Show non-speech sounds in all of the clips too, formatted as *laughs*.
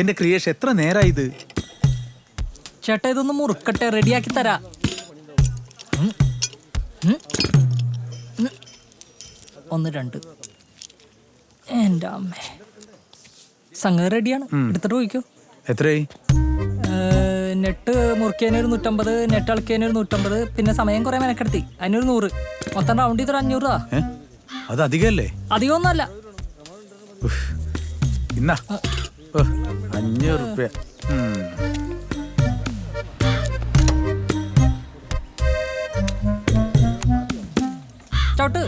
എന്റെ ക്രിയേഷൻ എത്ര നേരായി ഇത്? ചേട്ടാ ഇതൊന്ന് മുറുക്കട്ടെ റെഡിയാക്കി തരാ. ഒന്ന് രണ്ട്. എന്റെ അമ്മേ. സംഗതി റെഡിയാണ്. എടുത്തിട്ട് പോയിക്കോ. എത്രയായി? നെറ്റ് നെട്ട് മുറുക്കിയതിന് ഒരു നൂറ്റമ്പത് നെട്ട് അളക്കിയതിനൊരു ഒരു നൂറ്റമ്പത് പിന്നെ സമയം കുറെ മെനക്കെടുത്തി. അതിനൊരു നൂറ്. മൊത്തം റൗണ്ട് ചെയ്തൊരു അഞ്ഞൂറ് രൂപ. അത് അധികമല്ലേ? അധികമൊന്നുമല്ല. ഇന്നാ. അഞ്ഞൂറ് റുപ്യ ചോട്ട്.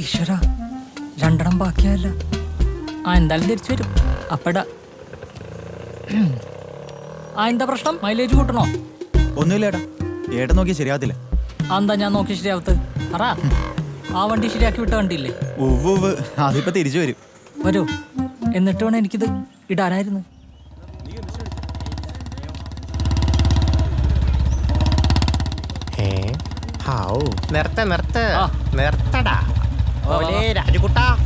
ഈശ്വര രണ്ടെണ്ണം ബാക്കിയല്ല ആ എന്തായാലും തിരിച്ചു വരും. അപ്പടാ. ആ എന്താ പ്രശ്നം? മൈലേജ് കൂട്ടണോ? ഒന്നുമില്ല ഏട്ടാ ഏട്ടൻ നോക്കി ശരിയാകത്തില്ല എന്താ ഞാൻ നോക്കി ശരിയാവത്ത്? പറ. ആ വണ്ടി ശരിയാക്കി വിട്ട വണ്ടിയില്ലേ? ഉവ്വ് അതിപ്പോ തിരിച്ചു വരും. വരൂ. എന്നിട്ട് വേണം എനിക്കിത് ഇടാനായിരുന്നു. ഹാവൂ. നിർത്ത് നിർത്ത്. നിർത്തടാ. ഓലേ രാജുകുട്ടാ.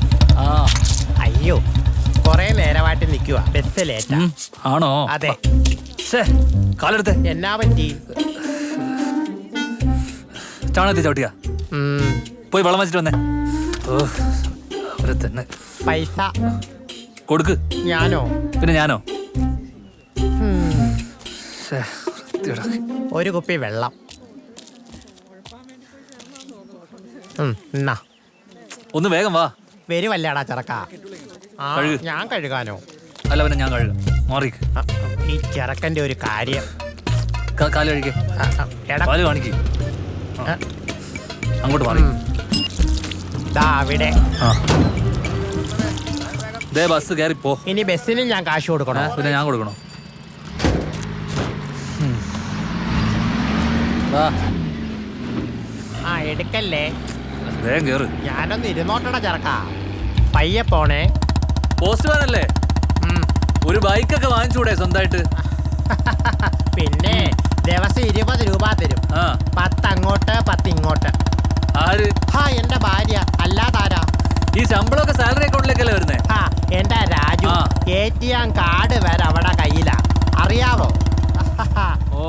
അയ്യോ. കൊറേ നേരമായിട്ട് നിൽക്കുക ബസ് ലേറ്റാ. ആണോ? അതെ. കാലെടുത്തേ. എന്നാ പറ്റി? ചാണകത്തി ചവിട്ടിയാ പോയി വെള്ളം വെച്ചിട്ട് വന്നേ. ഓ അവരെ തന്നെ. പൈസ. കൊടുക്ക്. ഞാനോ? പിന്നെ ഞാനോ? ഒരു കുപ്പി വെള്ളം. ഉം, എന്നാ ഒന്ന് വേഗം വാ. വരുവല്ലേടാ ചെറുക്ക. ആ കഴുക്. ഞാൻ കഴുകാനോ? അല്ല പിന്നെ ഞാൻ കഴുകാം. മാറി ആ, ഈ ചെറുക്കന്റെ ഒരു കാര്യം. കാൽ കഴിക്കേ എടാ. കാണിക്ക്. ആ, അങ്ങോട്ട് മാറി. ഉം. അവിടെ. ആ. ദേ ബസ് കയറി പോ. ഇനി ബസ്സിന് ഞാൻ കാശ് കൊടുക്കണോ? പിന്നെ ഞാൻ കൊടുക്കണോ. ആ എടുക്കല്ലേ? വേഗം കേറ് ഞാനൊന്ന് ഇരുന്നോട്ടട ചെറുക്ക. പയ്യെ പോണേ. പോസ്റ്റ് അല്ലേ ഒരു ബൈക്കൊക്കെ വാങ്ങിച്ചൂടെ സ്വന്തമായിട്ട് *laughs* പിന്നെ ദിവസം ഇരുപത് രൂപ തരും. ആ. പത്ത് അങ്ങോട്ട് പത്ത് ഇങ്ങോട്ട് ആര്? ഹാ എന്റെ ഭാര്യ. അല്ലാതാരാ ഈ ശമ്പളമൊക്കെ സാലറി അക്കൗണ്ടിലേക്കല്ലേ വരുന്നേ? ഹാ എന്റെ രാജു ആ. എ ടി എം കാർഡ് വരെ അവിടെ കയ്യിലാ. അറിയാവോ? ഓ.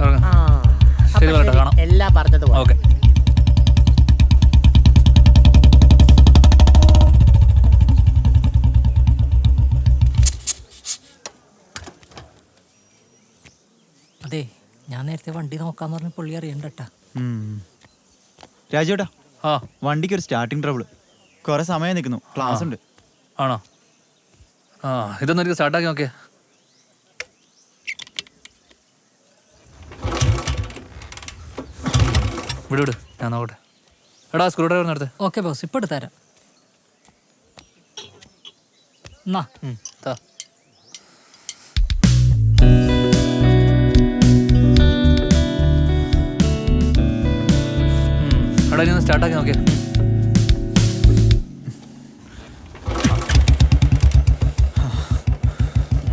ഇറങ്ങ്. ആ. അപ്പൊ ശരി, വരട്ടെ, കാണാം. എല്ലാം പറഞ്ഞത് പോലെ. ഓക്കെ. നേരത്തെ വണ്ടി നോക്കാന്ന് പറഞ്ഞ പുള്ളി അറിയണ്ടട്ടാ. രാജേട്ടാ ആ. വണ്ടിക്ക് ഒരു സ്റ്റാർട്ടിങ് ട്രബിൾ കുറെ സമയം നിൽക്കുന്നു ക്ലാസ് ഉണ്ട്. ആണോ? ആ ഇതൊന്നും എനിക്ക് സ്റ്റാർട്ടാക്കി നോക്കിയേ വിടു വിട്. ഞാൻ നോക്കട്ടെ. എടാ സ്ക്രൂ ഡ്രൈവർ നടത്തേ ഓക്കെ ബോസ് ഇപ്പൊ എടുത്തരാം എന്നാ താ ഉം. എടാ ഇനി ഒന്ന് സ്റ്റാർട്ടാക്കി നോക്കിയേ.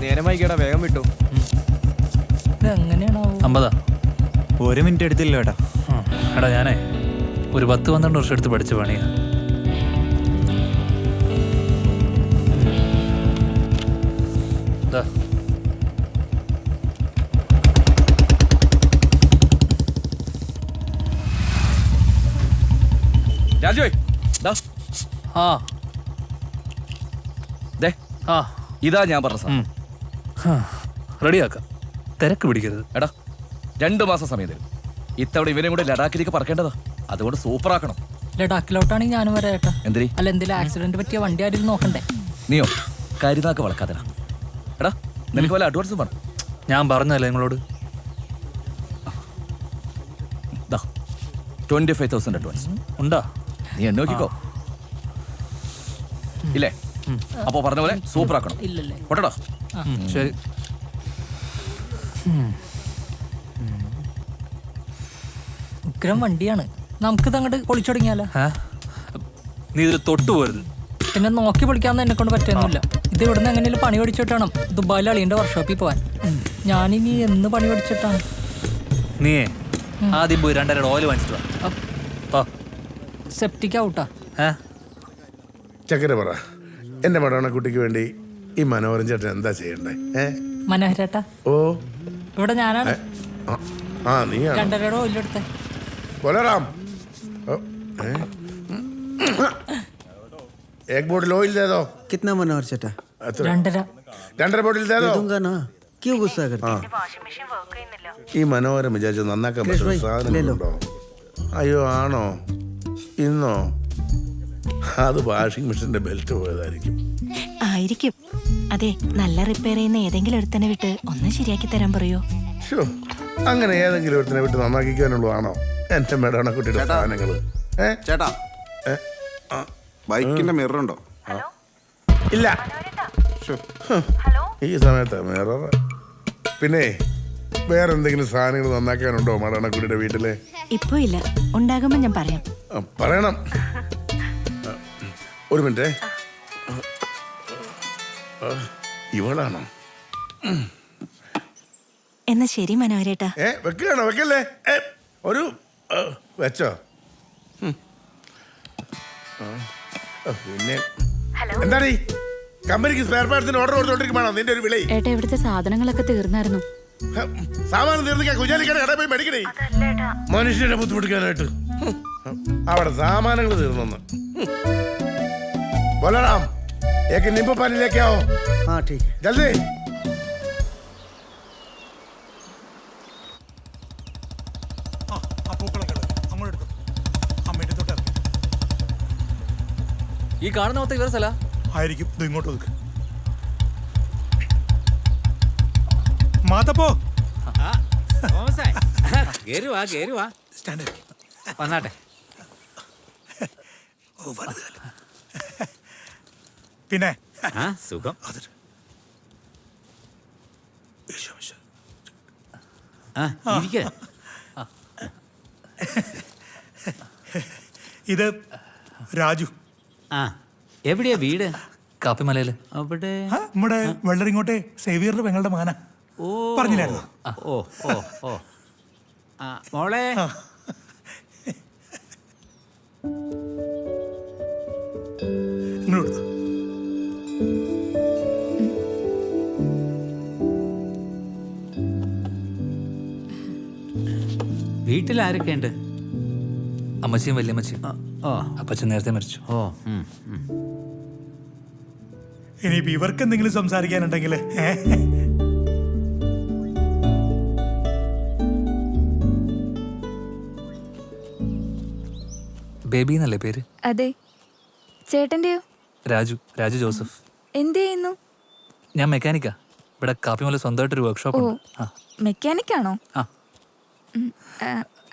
നേരം വൈകിടാ വേഗം വിട്ടു. അമ്പതാ. ഒരു മിനിറ്റ് എടുത്തില്ല ഏട്ടാ. എടാ ഞാനേ ഒരു പത്ത് പന്ത്രണ്ട് വർഷം എടുത്ത് പഠിച്ച പണിയാ. ദാ. രാജുവേ ദാ, ആ. ദേ. ആ. ഇതാ ഞാൻ പറഞ്ഞ. ഉം. റെഡിയാക്കാം. തിരക്ക് പിടിക്കരുത്. എടാ രണ്ട് മാസം സമയം തരും. ഇത്തവണ ഇവനെ കൂടെ ലഡാക്കിലേക്ക് പറക്കേണ്ടതാ. അതുകൊണ്ട് സൂപ്പർ ആക്കണം ലഡാക്കിലോട്ടാണെങ്കിൽ ഞാനും വരാം ഏട്ടാ. എന്തിരി അല്ല എന്തെങ്കിലും ആക്സിഡന്റ് പറ്റിയ വണ്ടി ആരും നോക്കണ്ടേ? നീയോ? കരുതാക്ക വളക്കാതടാ എടാ നിനക്ക് വല്ല അഡ്വാൻസും വേണം? ഞാൻ പറഞ്ഞല്ലേ നിങ്ങളോട്? ദാ ട്വന്റി ഫൈവ് തൗസൻഡ് അഡ്വാൻസ് ഉണ്ടാ. നീ എന്നെ നോക്കിക്കോ ഇല്ലേ? അപ്പോ പറഞ്ഞ പോലെ സൂപ്പർ ആക്കണം പൊട്ടടാ. ഉം, ശരി. ഉഗ്രം വണ്ടിയാണ്. നമുക്ക് അങ്ങോട്ട് പൊളിച്ചു തുടങ്ങിയാലോ നീ ഇതിൽ തൊട്ടു പോരുത്. പിന്നെ നോക്കി പൊളിക്കാന്ന് എന്നെ കൊണ്ട് പറ്റുന്നില്ല. ഇത് ഇവിടുന്ന് എങ്ങനെയും പണി പഠിച്ചിട്ടാണ് ദുബായിൽ അളിയന്റെ വർക്ക്ഷോപ്പിൽ പോവാൻ. ഞാനിനി എന്ന് പണി പഠിച്ചിട്ടാണ് നീ ആദ്യം പോയി രണ്ടരയുടെ ഓയിൽ വാങ്ങിച്ചിട്ട് സെപ്റ്റിക് ഔട്ടാ ഏ ചക്കര പറ എന്റെ മടവണ കുട്ടിക്ക് വേണ്ടി ഈ മനോഹരൻ ചേട്ടൻ എന്താ ചെയ്യണ്ടേ ഏ മനോഹരേട്ടാ ഓ ഇവിടെ ഞാനാണ് ആ, ആ നീയാണ് രണ്ടരയുടെ ഓയിലെടുത്തേ ബോലറാം ഓ, ഏ? एक बोतल ऑयल दे दो कितना मनोहर चटा अच्छा, രണ്ടര രണ്ടര ബോട്ടിൽ दे दो दूंगा ना क्यों गुस्सा करते ഈ മനോഹരം വിചാരിച്ചു നന്നാക്കാൻ സുരേഷ് പറ്റുന്ന ഭായ്, സാധനങ്ങളുണ്ടോ അയ്യോ ആണോ ഇന്നോ? അത് വാഷിംഗ് മെഷീന്റെ ബെൽറ്റ് പോയതായിരിക്കും. ആയിരിക്കും. അതെ നല്ല റിപ്പയർ ചെയ്യുന്ന ഏതെങ്കിലും ഒരുത്തനെ വിട്ട് ഒന്ന് ശരിയാക്കി തരാൻ പറയോ? അങ്ങനെ ഏതെങ്കിലും ഒരുത്തനെ വിട്ട് നന്നാക്കിക്കാനുള്ളതാണോ? എന്റെ മേടാണ കുട്ടിയുടെ സാധനങ്ങൾ. ചേട്ടാ. ബൈക്കിന്റെ മിറർ ഉണ്ടോ ഇല്ല. ഈ സമയത്ത് മിറർ പിന്നെ വേറെ എന്തെങ്കിലും സാധനങ്ങൾ നന്നാക്കാനുണ്ടോ മടണക്കുടിയുടെ വീട്ടിൽ? ഇപ്പൊ ഇല്ല. ഉണ്ടാകുമ്പോ ഞാൻ പറയാം. ആ, പറയണം. ആ, ഒരു മിനിറ്റ്. ആ, ഇവളാണോ? എന്നാ ശരി മനോഹരേട്ടാ. ഏ വെക്കുകയാണോ? വെക്കല്ലേ? ഏ, ഒരു ആ, വെച്ചോ. ഉം. ആ, ആ, പിന്നെ എന്താടി? കമ്പനിക്ക് സ്പെയർ പാർട്സിന് ഓർഡർ കൊടുത്തോണ്ടിരിക്കുമ്പോഴാണോ നിന്റെ ഒരു വിളി. ഏട്ടാ ഇവിടുത്തെ സാധനങ്ങളൊക്കെ തീർന്നായിരുന്നു. സാമാനം തീർന്നിക്കാൻ കുഞ്ഞാലിക്കട കടയിൽ പോയി മേടിക്കണേ മനുഷ്യനെ ബുദ്ധിമുട്ടിക്കാനായിട്ട് ഹും. അവിടെ സാമാനങ്ങൾ തീർന്നു ബോലറാം ഏക്ക് നിമ്പ് പാനിലേക്കാവോ हाँ ठीक है ജൽദി ഈ കാണുന്ന മൊത്തം ഇവരുടെ സ്ഥല ആയിരിക്കും ഇത് ഇങ്ങോട്ട് ഒതുക്ക് സ്റ്റാൻഡ് ആക്കി. വന്നാട്ടെ. ഓ. പിന്നെ? സുഖം. അതൊരു- ഈശോ മിശോ. ഇത് രാജു. ആ എവിടെയാ വീട്? കാപ്പിമലയിൽ. അവിടെ ആ, നമ്മുടെ വെള്ളരിങ്ങോട്ടെ സേവിയറിന്റെ പെങ്ങളുടെ മകന പറഞ്ഞില്ലായിരുന്നു. ഓ ഓ ഓ. ആ മോളെ. ഇങ്ങോട്ട് വീട്ടിൽ ആരൊക്കെ ഉണ്ട്? അമ്മച്ചിയും വല്യമ്മച്ചിയും ഓ. അപ്പച്ചൻ നേരത്തെ മരിച്ചു. ഓ ഇനിയിപ്പോ ഇവർക്ക് എന്തെങ്കിലും സംസാരിക്കാനുണ്ടെങ്കിൽ ബേബി എന്നല്ലേ പേര്? അതെ. ചേട്ടന്റെയോ? രാജു രാജു ജോസഫ്. എന്ത് ചെയ്യുന്നു? ഞാൻ മെക്കാനിക്കാ. ഇവിടെ കാപ്പിമല സ്വന്തമായിട്ടൊരു വർക്ക്ഷോപ്പ് ഉണ്ട്. ആ. മെക്കാനിക് ആണോ ആ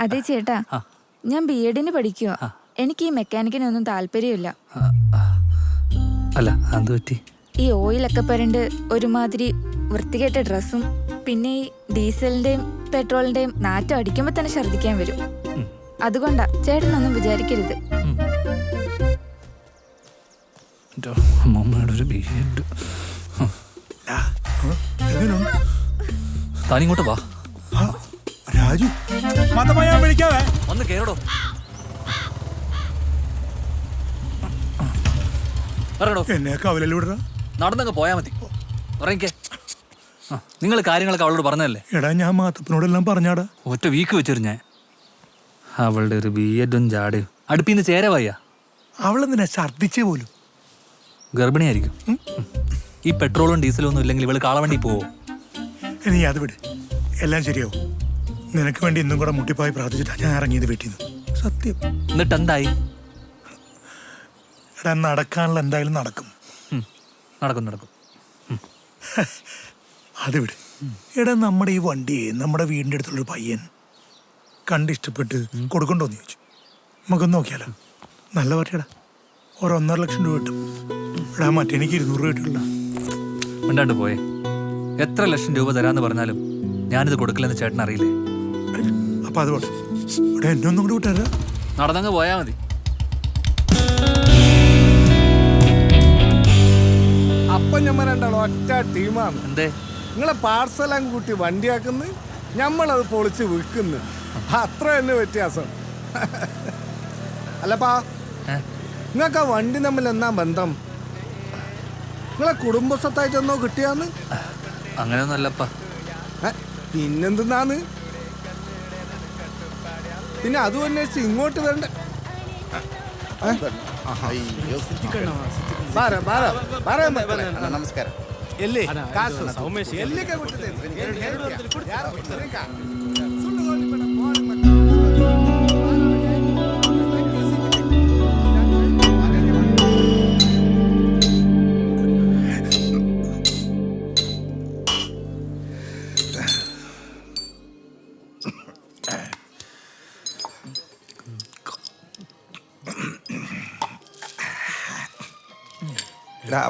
അതെ ചേട്ടാ. ആ. ഞാൻ ബി എഡിന് പഠിക്കുക എനിക്ക് ഈ മെക്കാനിക്കിനൊന്നും താല്പര്യമില്ല. അല്ല അത് പറ്റി? ഈ ഓയിലൊക്കെ പരണ്ട് ഒരുമാതിരി വൃത്തികെട്ട ഡ്രസ്സും പിന്നെ ഈ ഡീസലിന്റെയും പെട്രോളിന്റെയും നാറ്റം അടിക്കുമ്പോ തന്നെ ഛർദ്ദിക്കാൻ വരും. അതുകൊണ്ടാ ചേട്ടനൊന്നും വിചാരിക്കരുത്. അമ്മമ്മയുടെ ഒരു? താനിങ്ങോട്ട് വാ. ആ, രാജു ഞാൻ വിളിക്കാവേ. ഒന്ന് കേറടോ. നടന്നങ്ങ് പോയാ മതി. ഇറങ്ങിക്കേ നിങ്ങൾ കാര്യങ്ങളൊക്കെ അവളോട് പറഞ്ഞല്ലേ എടാ ഞാൻ മാത്തപ്പനോടെല്ലാം പറഞ്ഞാടാ. ഒറ്റ വീക്ക് വെച്ചിരുന്നേ. അവളുടെ ഒരു അടുപ്പിൽ നിന്ന് അടുപ്പിന്ന് ചേരവായ അവളെന്തിനാ ഛർദ്ദിച്ചേ പോലും? ഗർഭിണിയായിരിക്കും. ഈ പെട്രോളും ഡീസലും ഒന്നും ഇല്ലെങ്കിൽ ഇവൾ കാളവണ്ടി പോവോ? നീ അത് വിട്. എല്ലാം ശരിയാവും. നിനക്ക് വേണ്ടി ഇന്നും കൂടെ മുട്ടിപ്പായി പ്രാർത്ഥിച്ചിട്ടാണ് ഞാൻ ഇറങ്ങിയത് വീട്ടിൽ നിന്ന്. സത്യം. എന്നിട്ട് എന്തായി എടാ നടക്കാനുള്ള എന്തായാലും നടക്കും. നടക്കും നടക്കും. അത് വിട്. എടാ നമ്മുടെ ഈ വണ്ടിയെ നമ്മുടെ വീടിന്റെ അടുത്തുള്ളൊരു പയ്യൻ കണ്ടിഷ്ടപ്പെട്ട് കൊടുക്കണ്ടോന്ന് ചോദിച്ചു. നമുക്കൊന്ന് നോക്കിയാലോ. നല്ല പറ്റിയടാ ഒരു ഒന്നര ലക്ഷം രൂപ കിട്ടും. ഇവിടെ മറ്റേ എനിക്ക് ഇരുന്നൂറ് രൂപ കിട്ടില്ല. മിണ്ടാണ്ട് പോയേ. എത്ര ലക്ഷം രൂപ തരാന്ന് പറഞ്ഞാലും ഞാനിത് കൊടുക്കില്ലെന്ന് ചേട്ടൻ അറിയില്ലേ? അപ്പൊ അത് പോട്ടെ. ഇവിടെ എന്നെ ഒന്നും കൂടി വിട്ടാരാ നടന്നങ്ങ് പോയാ മതി. അപ്പൊ ഞമ്മ രണ്ടാളും ഒറ്റ ടീമാണ്. എന്തേ? നിങ്ങളെ പാർസലും കൂട്ടി വണ്ടിയാക്കുന്നു. ഞമ്മളത് പൊളിച്ച് വിൽക്കുന്നു. അത്ര തന്നെ വ്യത്യാസം അല്ലപ്പാ നിങ്ങൾക്ക് ആ വണ്ടി തമ്മിൽ എന്നാ ബന്ധം നിങ്ങളെ കുടുംബസ്വത്തായിട്ടെന്നോ കിട്ടിയാന്ന് അങ്ങനെയൊന്നും അല്ലപ്പാ ഏ, പിന്നെന്തെന്നാന്ന് പിന്നെ അതും അന്വേഷിച്ച് ഇങ്ങോട്ട് വരണ്ട ബാര, ബാര, ബാര മക്കളെ. നമസ്കാരം ಎಲ್ಲಿ ಕಾಸು ಎಲ್ಲಿಗೆ ಕೊಟ್ಟಿದೆ ಏನ್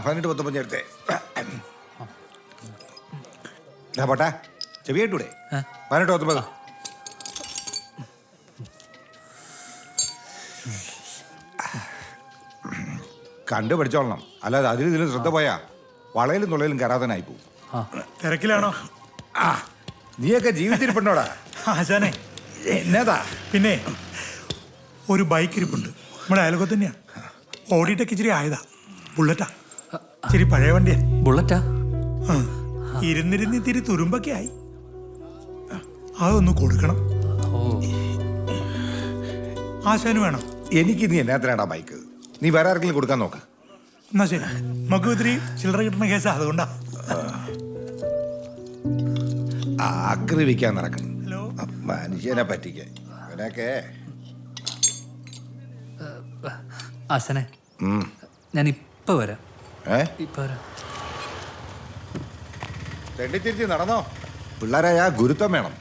പതിനെട്ട് പത്തൊമ്പത് എടുത്തേ. എടാ പോട്ടാ. ചെവി പതിനെട്ട് പത്തൊമ്പത്. കണ്ടു പഠിച്ചോളണം അല്ലാതെ അതിലും ഇതിലും ശ്രദ്ധ പോയാ വളയിലും തുളയിലും കരാതനായി പോകും തിരക്കിലാണോ? ആ നീയൊക്കെ ജീവിച്ചിരിപ്പുണ്ടോടാ? ആശാനെ. എന്നതാ? പിന്നെ ഒരു ബൈക്ക് ഇരിപ്പുണ്ട്. നമ്മുടെ അയലൊക്കെ തന്നെയാ ഓടിയിട്ടൊക്കെ ഇച്ചിരി ആയതാ. ബുള്ളറ്റാ. ഇച്ചിരി പഴയ വണ്ടിയാ. ബുള്ളറ്റാ? ആ. ഇരുന്നിരുന്ന് ഇത്തിരി തുരുമ്പൊക്കെ ആയി. അതൊന്ന് കൊടുക്കണം. ഓ. ആശാന് വേണം. എനിക്ക് നീ എന്നാത്തിനാടാ ബൈക്ക്? നീ വേറെ ആർക്കെങ്കിലും കൊടുക്കാൻ നോക്ക. എന്നാ ശരി. നമുക്ക് ഇത്തിരി ചില്ലറ കിട്ടുന്ന കേസാ അതുകൊണ്ടാ. ആക്രമിക്കാൻ നടക്കണം. ഹലോ? മനുഷ്യനെ പറ്റിക്കാൻ. അവനൊക്കെ ആശനെ ഞാൻ ഇപ്പൊ വരാം. തെണ്ടിത്തിരിച്ച് നടന്നോ? പിള്ളേരായ ഗുരുത്വം വേണം.